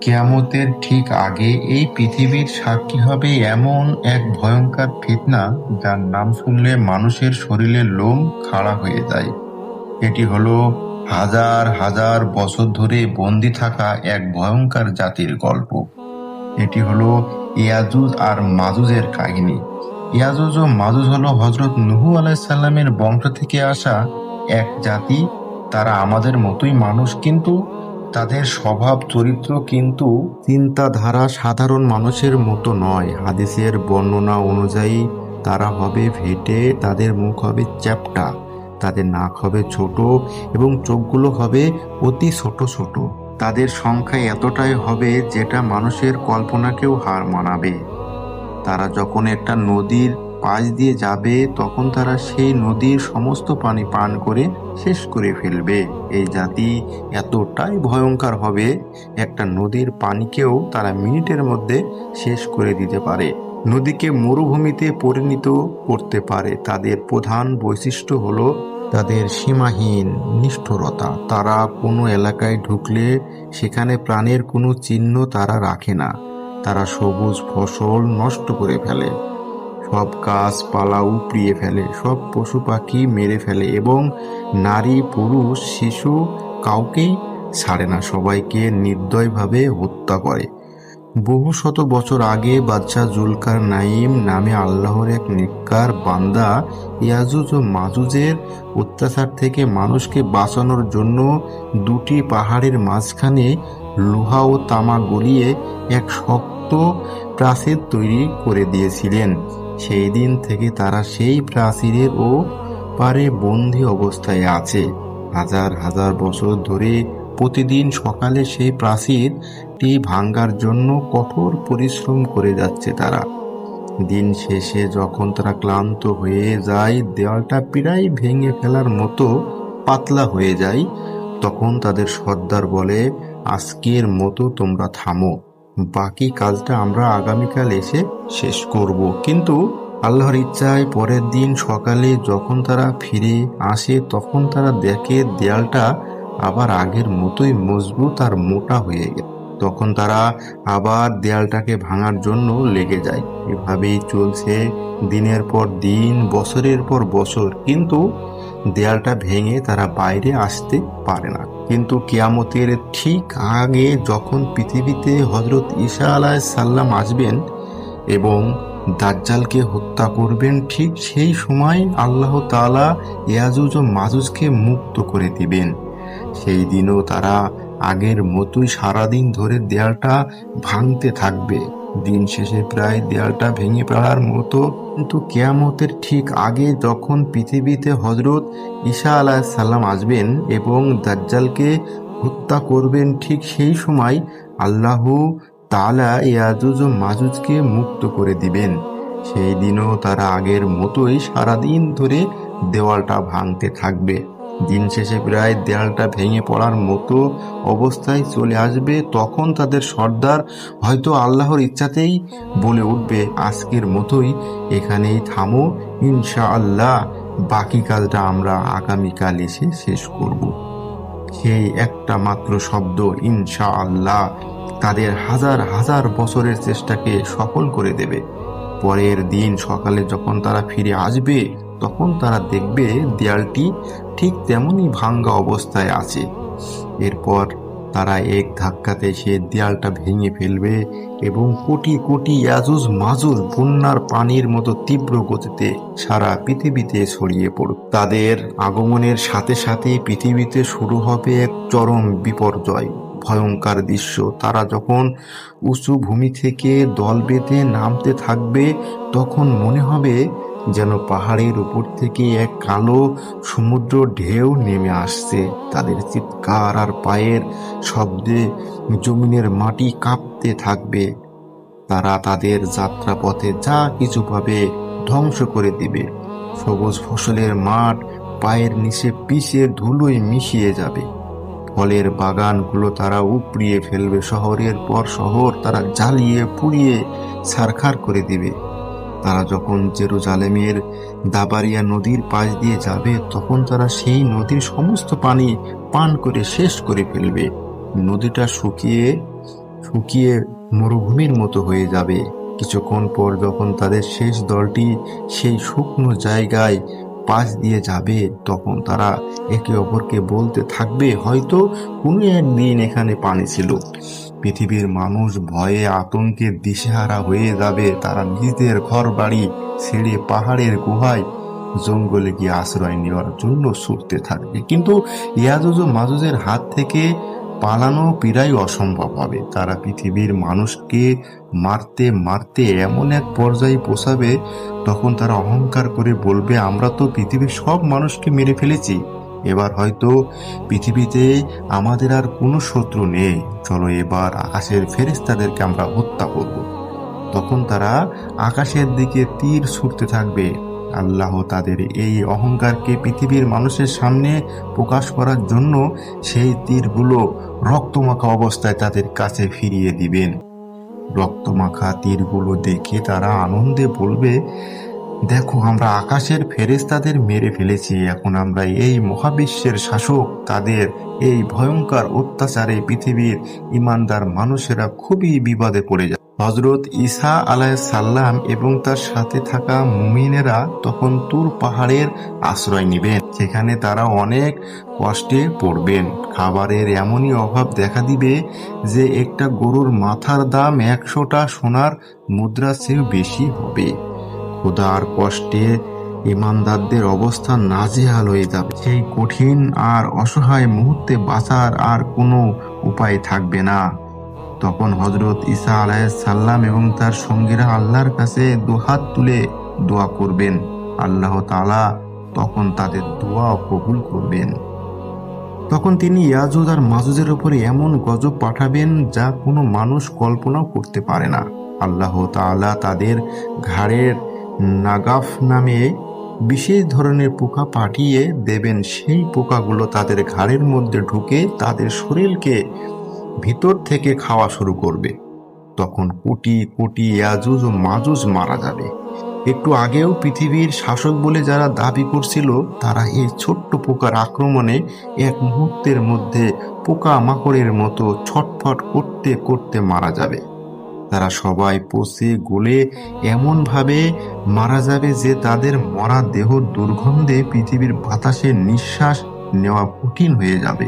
কেয়ামতের ঠিক আগে এই পৃথিবীর সাক্ষী হবে এমন এক ভয়ঙ্কর ফিতনা, যার নাম শুনলে মানুষের শরীরের লোম খাড়া হয়ে যায়। এটি হলো হাজার হাজার বছর ধরে বন্দি থাকা এক ভয়ঙ্কর জাতির গল্প। এটি হলো ইয়াজুজ আর মাজুজের কাহিনী। ইয়াজুজ ও মাজুজ হলো হজরত নুহু আলাইসাল্লামের বংশ থেকে আসা এক জাতি। তারা আমাদের মতোই মানুষ, কিন্তু তাদের স্বভাব, চরিত্র কিন্তু চিন্তাধারা সাধারণ মানুষের মতো নয়। হাদিসের বর্ণনা অনুযায়ী, তারা হবে ভেটে, তাদের মুখ হবে চ্যাপটা, তাদের নাক হবে ছোট এবং চোখগুলো হবে অতি ছোট ছোট। তাদের সংখ্যা এতটাই হবে যেটা মানুষের কল্পনাকেও হার মানাবে। তারা যখন একটা নদীর পাশ দিয়ে যাবে, তখন তারা সেই নদীর সমস্ত পানি পান করে শেষ করে ফেলবে। এই জাতি এতটাই ভয়ঙ্কর হবে, একটা নদীর পানিকেও তারা মিনিটের মধ্যে শেষ করে দিতে পারে। নদীকে মরুভূমিতে পরিণত করতে পারে। তাদের প্রধান বৈশিষ্ট্য হলো তাদের সীমাহীন নিষ্ঠুরতা। তারা কোনো এলাকায় ঢুকলে সেখানে প্রাণের কোনো চিহ্ন তারা রাখে না। তারা সবুজ ফসল নষ্ট করে ফেলে। সব গাছপালা উপড়িয়ে ফেলে, সব পশু পাখি মেরে ফেলে এবং নারী, পুরুষ, শিশু কাউকেই ছাড়ে না, সবাইকে নির্দয়ভাবে হত্যা করে। বহু শত বছর আগে বাদশাহ জুলকার নাইম নামে আল্লাহর এক নিকার বান্দা ইয়াজুজ ও মাজুজের অত্যাচার থেকে মানুষকে বাঁচানোর জন্য দুটি পাহাড়ের মাঝখানে লোহা ও তামা গলিয়ে এক শক্ত প্রাচীর তৈরি করে দিয়েছিলেন। সেই দিন থেকে তারা সেই প্রাচীরের ও পারে বন্দি অবস্থায় আছে। হাজার হাজার বছর ধরে প্রতিদিন সকালে সেই প্রাচীরটি ভাঙ্গার জন্য কঠোর পরিশ্রম করে যাচ্ছে তারা। দিন শেষে যখন তারা ক্লান্ত হয়ে যায় দেওয়ালটা প্রায় ভেঙে ফেলার মতো পাতলা হয়ে যায়, তখন তাদের সর্দার বলে, আজকের মতো তোমরা থামো। বাকি কাজটা আমরা আগামীকাল এসে শেষ করব। কিন্তু আল্লাহর ইচ্ছায় পরের দিন সকালে যখন তারা ফিরে আসে, তখন তারা দেখে দেয়ালটা আবার আগের মতোই মজবুত আর মোটা হয়ে গেছে তখন তারা আবার দেয়ালটাকে ভাঙার জন্য লেগে যায়। এভাবেই চলছে দিনের পর দিন, বছরের পর বছর। কিন্তু দেয়ালটা ভেঙে তারা বাইরে আসতে পারে না। কিন্তু কিয়ামতের ঠিক আগে যখন পৃথিবীতে হজরত ঈসা আলাহ সাল্লাম আসবেন এবং দাজ্জালকে হত্যা করবেন, ঠিক সেই সময় আল্লাহ তাআলা ইয়াজুজ ও মাজুজকে মুক্ত করে দিবেন। সেই দিনও তারা আগের মতোই সারাদিন ধরে দেয়ালটা ভাঙতে থাকবে। দিন শেষে প্রায় দেয়ালটা ভেঙে পড়ার মতো। কিন্তু কেয়ামতের ঠিক আগে যখন পৃথিবীতে হজরত ঈশা আলাহ সাল্লাম আসবেন এবং দাজ্জালকে হত্যা করবেন ঠিক সেই সময় আল্লাহ তালা ইয়াজুজ ও মাজুজকে মুক্ত করে দিবেন। সেই দিনও তারা আগের মতোই সারাদিন ধরে দেওয়ালটা ভাঙতে থাকবে। দিন শেষে প্রায় দেয়ালটা ভেঙে পড়ার মতো অবস্থায় চলে আসবে, তখন তাদের সর্দার হয়তো আল্লাহর ইচ্ছাতেই বলে উঠবে, আজকের মতোই এখানেই থামো ইনশা আল্লাহ বাকি কাজটা আমরা আগামীকাল এসে শেষ করব। সেই একটা মাত্র শব্দ ইনশা আল্লাহ তাদের হাজার হাজার বছরের চেষ্টাকে সফল করে দেবে। পরের দিন সকালে যখন তারা ফিরে আসবে, তখন তারা দেখবে দেয়ালটি ঠিক তেমনই ভাঙ্গা অবস্থায় আছে। এরপর তারা এক ধাক্কাতে সে দেয়ালটা ভেঙে ফেলবে এবং কোটি কোটি ইয়াজুজ মাজুজ বন্যার পানির মতো তীব্র গতিতে সারা পৃথিবীতে ছড়িয়ে পড়ুক। তাদের আগমনের সাথে সাথে পৃথিবীতে শুরু হবে এক চরম বিপর্যয়, ভয়ঙ্কর দৃশ্য। তারা যখন উঁচু ভূমি থেকে দল বেঁধে নামতে থাকবে, তখন মনে হবে যেন পাহাড়ের উপর থেকে এক কালো সমুদ্র ঢেউ নেমে আসছে। তাদের চিৎকার আর পায়ের শব্দে জমিনের মাটি কাঁপতে থাকবে। তারা তাদের যাত্রাপথে যা কিছু পাবে ধ্বংস করে দিবে। সবুজ ফসলের মাঠ পায়ের নিচে পিষে ধুলোয় মিশিয়ে যাবে। ফলের বাগানগুলো তারা উপড়িয়ে ফেলবে, শহরের পর শহর তারা জ্বালিয়ে পুড়িয়ে সারখার করে দিবে। তারা যখন জেরুজালেমের দাবারিয়া নদীর পাশ দিয়ে যাবে, তখন তারা সেই নদীর সমস্ত পানি পান করে শেষ করে ফেলবে। নদীটা শুকিয়ে শুকিয়ে মরুভূমির মতো হয়ে যাবে। কিছুক্ষণ পর যখন তাদের শেষ দলটি সেই শুকনো জায়গায় পাশ দিয়ে যাবে, তখন তারা একে অপরকে বলতে থাকবে, হয়তো কোনো একদিন এখানে পানি ছিল। পৃথিবীর মানুষ ভয়ে আতঙ্কে দিশেহারা হয়ে যাবে। তারা নিজেদের ঘর বাড়ি ছেড়ে পাহাড়ের গুহায় জঙ্গলে গিয়ে আশ্রয় নেওয়ার জন্য ছুটতে থাকবে। কিন্তু ইয়াজুজ মাজুজের হাত থেকে পালানো প্রায় অসম্ভব হবে। তারা পৃথিবীর মানুষকে মারতে মারতে এমন এক পর্যায়ে পৌঁছাবে, তখন তারা অহংকার করে বলবে, আমরা তো পৃথিবীর সব মানুষকে মেরে ফেলেছি। এবার হয়তো পৃথিবীতে আমাদের আর কোনো শত্রু নেই। চলো এবার আকাশের ফেরেস্তাদেরকে আমরা হত্যা করব। তখন তারা আকাশের দিকে তীর ছুটতে থাকবে। আল্লাহ তাদের এই অহংকারকে পৃথিবীর মানুষের সামনে প্রকাশ করার জন্য সেই তীরগুলো রক্তমাখা অবস্থায় তাদের কাছে ফিরিয়ে দিবেন। রক্তমাখা তীরগুলো দেখে তারা আনন্দে বলবে দেখো, আমরা আকাশের ফেরেস্তাদের মেরে ফেলেছি। এখন আমরা এই মহাবিশ্বের শাসক, তাদের এই ভয়ঙ্কর অত্যাচারে পৃথিবীর ইমানদার মানুষেরা খুবই বিপদে পড়ে যায়। হজরত ইসা ঈসা সাল্লাম এবং তার সাথে থাকা মুমিনেরা তখন তুর পাহাড়ের আশ্রয় নেবেন। সেখানে তারা অনেক কষ্টে পড়বেন। খাবারের এমনই অভাব দেখা দিবে যে একটা গরুর মাথার দাম একশোটা সোনার মুদ্রা চেয়েও বেশি হবে। ক্ষুধার কষ্টে ইমানদারদের অবস্থা নাজেহাল হয়ে যাবে। সেই কঠিন আর অসহায় মুহূর্তে বাঁচার আর কোনো উপায় থাকবে না। তখন হজরত ঈসা সাল্লাম এবং তার সঙ্গীরা আল্লাহর কাছে দুহাত তুলে দোয়া করবেন। আল্লাহ তালা তখন তাদের দোয়া কবুল করবেন। তখন তিনি ইয়াজুদ আর মাজুদের উপরে এমন গজব পাঠাবেন যা কোনো মানুষ কল্পনাও করতে পারে না। আল্লাহ তাআলা তাদের ঘাড়ের নাগাফ নামে বিশেষ ধরনের পোকা পাঠিয়ে দেবেন। সেই পোকাগুলো তাদের ঘাড়ের মধ্যে ঢুকে তাদের শরীরকে ভিতর থেকে খাওয়া শুরু করবে। তখন কোটি কোটি ইয়াজুজ ও মাজুজ মারা যাবে। একটু আগেও পৃথিবীর শাসক বলে যারা দাবি করছিল, তারা এই ছোট্ট পোকার আক্রমণে এক মুহূর্তের মধ্যে পোকা মাকড়ের মতো ছটফট করতে করতে মারা যাবে। তারা সবাই পচে গলে এমনভাবে মারা যাবে যে তাদের মরা দেহ দুর্গন্ধে পৃথিবীর বাতাসে নিঃশ্বাস নেওয়া কঠিন হয়ে যাবে।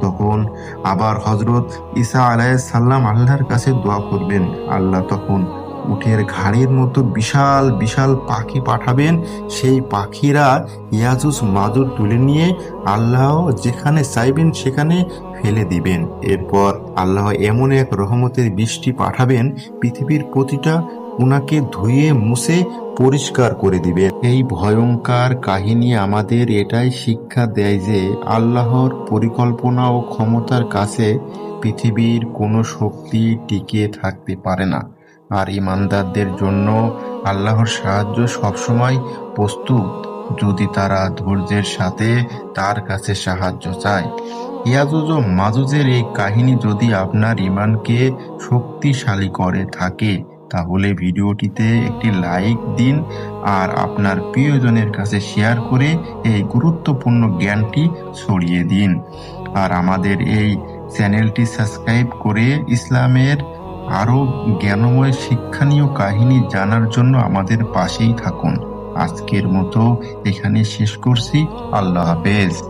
তখন আবার হজরত ঈসা সাল্লাম আল্লাহর কাছে দোয়া করবেন। আল্লাহ তখন উঠের ঘাড়ের মতো বিশাল বিশাল পাখি পাঠাবেন। সেই পাখিরা ইয়াজুস, মাজুর তুলে নিয়ে আল্লাহ যেখানে চাইবেন সেখানে ফেলে দিবেন। এরপর আল্লাহ এমন এক রহমতের বৃষ্টি পাঠাবেন, পৃথিবীর প্রতিটা উনাকে ধুয়ে মুছে পরিষ্কার করে দিবেন। এই ভয়ঙ্কর কাহিনী আমাদের এটাই শিক্ষা দেয় যে আল্লাহর পরিকল্পনা ও ক্ষমতার কাছে পৃথিবীর কোনো শক্তি টিকে থাকতে পারে না। আর ইমানদারদের জন্য আল্লাহর সাহায্য সবসময় প্রস্তুত। যদি তারা ধৈর্যের সাথে তার কাছে সাহায্য চায়। ইয়াজুজ ও মাজুজের এই কাহিনী যদি আপনার ইমানকে শক্তিশালী করে থাকে, তাহলে ভিডিওটিতে একটি লাইক দিন আর আপনার প্রিয়জনের কাছে শেয়ার করে এই গুরুত্বপূর্ণ জ্ঞানটি ছড়িয়ে দিন। আর আমাদের এই চ্যানেলটি সাবস্ক্রাইব করে ইসলামের আরও জ্ঞানময় শিক্ষণীয় কাহিনী জানার জন্য আমাদের পাশেই থাকুন। আজকের মতো এখানে শেষ করছি। আল্লাহ হাফেজ।